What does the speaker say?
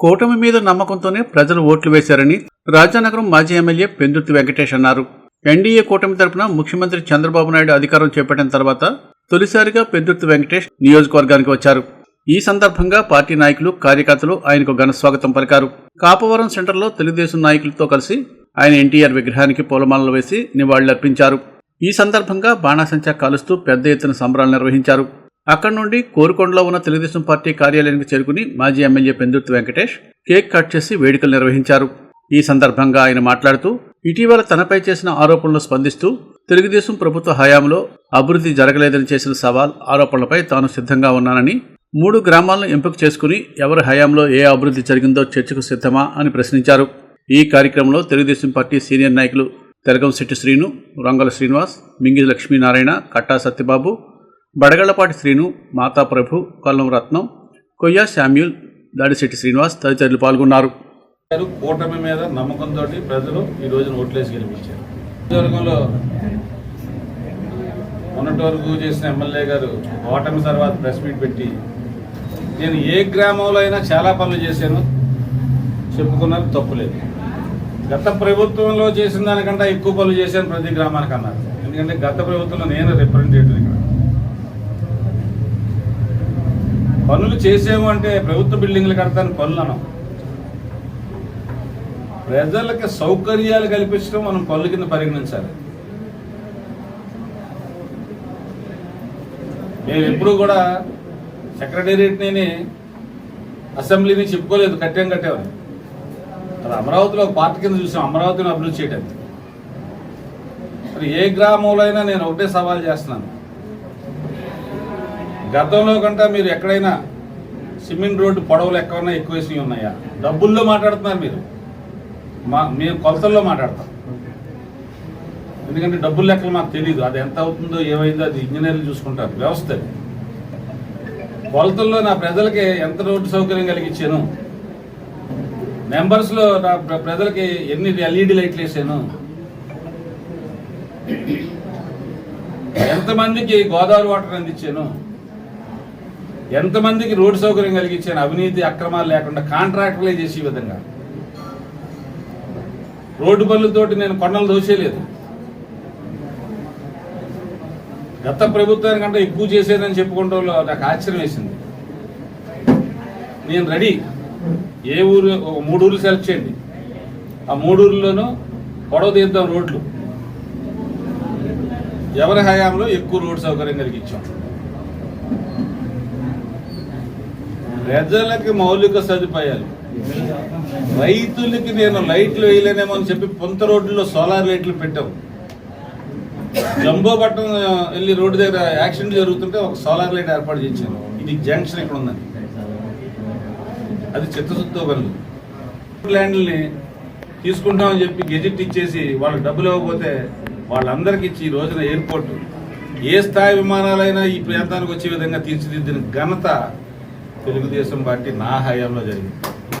కూటమి మీద నమ్మకంతోనే ప్రజలు ఓట్లు వేశారని రాజానగరం మాజీ ఎమ్మెల్యే పెందుర్తి వెంకటేష్ అన్నారు. ఎన్డీఏ కూటమి తరపున ముఖ్యమంత్రి చంద్రబాబు నాయుడు అధికారం చేపట్టిన తర్వాత తొలిసారిగా పెందుర్తి వెంకటేష్ నియోజకవర్గానికి వచ్చారు. ఈ సందర్భంగా పార్టీ నాయకులు కార్యకర్తలు ఆయనకు ఘన స్వాగతం పలికారు. కాపవరం సెంటర్లో తెలుగుదేశం నాయకులతో కలిసి ఆయన ఎన్టీఆర్ విగ్రహానికి పూలమాలలు వేసి నివాళులర్పించారు. ఈ సందర్భంగా బాణాసంచా కాలుస్తూ పెద్ద ఎత్తున సంబరాలు నిర్వహించారు. అక్కడి నుండి కోరుకొండలో ఉన్న తెలుగుదేశం పార్టీ కార్యాలయానికి చేరుకుని మాజీ MLA Pendurthi Venkatesh cake cut చేసి వేడుకలు నిర్వహించారు. ఈ సందర్భంగా ఆయన మాట్లాడుతూ ఇటీవల తనపై చేసిన ఆరోపణలు స్పందిస్తూ తెలుగుదేశం ప్రభుత్వ హయాంలో అభివృద్ధి జరగలేదని చేసిన సవాల్ ఆరోపణలపై తాను సిద్ధంగా ఉన్నానని మూడు గ్రామాలను ఎంపిక చేసుకుని ఎవరి హయాంలో ఏ అభివృద్ధి జరిగిందో చర్చకు సిద్ధమా అని ప్రశ్నించారు. ఈ కార్యక్రమంలో తెలుగుదేశం పార్టీ సీనియర్ నాయకులు తెలగంశెట్టి శ్రీను రంగల శ్రీనివాస్ మింగి లక్ష్మీనారాయణ కట్టా సత్యబాబు బడగళ్ళపాటి శ్రీను మాతా ప్రభు కొల్లం రత్నం కొయ్య శామ్యూల్ దాడిశెట్టి శ్రీనివాస్ తదితరులు పాల్గొన్నారు. కూటమి మీద నమ్మకంతో ప్రజలు ఈ రోజున ఓట్లేసి గెలిపించారు. నియోజకవర్గంలో మొన్నటి వరకు చేసిన ఎమ్మెల్యే గారు ఓటమి తర్వాత ప్రెస్ మీట్ పెట్టి నేను ఏ గ్రామంలో అయినా చాలా పనులు చేశాను. చెప్పుకున్నారు తప్పులేదు గత ప్రభుత్వంలో చేసిన దానికంటే ఎక్కువ పనులు చేశాను ప్రతి గ్రామానికి అన్నారు ఎందుకంటే గత ప్రభుత్వంలో నేను రిప్రజెంటేటివ్ ఇక్కడ. పనులు చేసాము అంటే ప్రభుత్వ బిల్డింగ్లు కడతాను పనులు అనం. ప్రజలకు సౌకర్యాలు కల్పించడం మనం పనుల కింద పరిగణించాలి. మేము ఎప్పుడు కూడా సెక్రటేరియట్ని అసెంబ్లీని చెప్పుకోలేదు కట్టాం కట్టేవారు అది అమరావతిలో ఒక పార్టీ కింద చూసాం అమరావతిని అభివృద్ధి చేయడానికి. మరి ఏ గ్రామంలో అయినా నేను ఒకటే సవాల్ చేస్తున్నాను. గతంలో కంటే మీరు ఎక్కడైనా సిమెంట్ రోడ్డు పొడవులు ఎక్కడైనా ఎక్కువ ఉన్నాయా? డబ్బుల్లో మాట్లాడుతున్నారు మీరు. మా మేము కొలతల్లో మాట్లాడతాం. ఎందుకంటే డబ్బుల లెక్కలు మాకు తెలియదు అది ఎంత అవుతుందో ఏమైందో అది ఇంజనీర్లు చూసుకుంటారు. వ్యవస్థ కొలతల్లో నా ప్రజలకి ఎంత రోడ్డు సౌకర్యం కలిగించాను మెంబర్స్లో నా ప్ర- ప్రజలకి ఎన్ని ఎల్ఈడి లైట్లు వేసాను? ఎంతమందికి గోదావరి వాటర్ అందించాను? ఎంతమందికి రోడ్డు సౌకర్యం కలిగించాను అవినీతి అక్రమాలు లేకుండా కాంట్రాక్టర్లే చేసే విధంగా. రోడ్డు పనులతోటి నేను కొండలు దోసేయలేదు గత ప్రభుత్వానికంటే ఎక్కువ చేసేదని చెప్పుకుంటూ నాకు ఆశ్చర్యం వేసింది. నేను రెడీ. ఏ ఊరు ఒక మూడు ఊర్లు సెలెక్ట్ చేయండి. ఆ మూడు ఊర్లలోనూ పొడవ తీద్దాం రోడ్లు. ఎవరి హయాంలో ఎక్కువ రోడ్ సౌకర్యం కలిగించాం. ప్రజలకి మౌలిక సదుపాయాలు. రైతులకి నేను లైట్లు వేయలేనేమో అని చెప్పి పొంత రోడ్లలో సోలార్ లైట్లు పెట్టాం జంబో పట్టణం వెళ్ళి రోడ్డు దగ్గర యాక్సిడెంట్ జరుగుతుంటే ఒక సోలార్ లైట్ ఏర్పాటు చేశాను. ఇది జంక్షన్ ఇక్కడ ఉందని అది చిత్తశుద్ధితో పనులు ల్యాండ్ని తీసుకుంటామని చెప్పి గెజెట్ ఇచ్చేసి వాళ్ళకి డబ్బులు ఇవ్వకపోతే వాళ్ళందరికీ ఇచ్చి ఈ రోజున ఎయిర్పోర్ట్. ఏ స్థాయి విమానాలైనా ఈ ప్రాంతానికి వచ్చే విధంగా తీర్చిదిద్దిన ఘనత తెలుగుదేశం పార్టీ నా హయాంలో జరిగింది.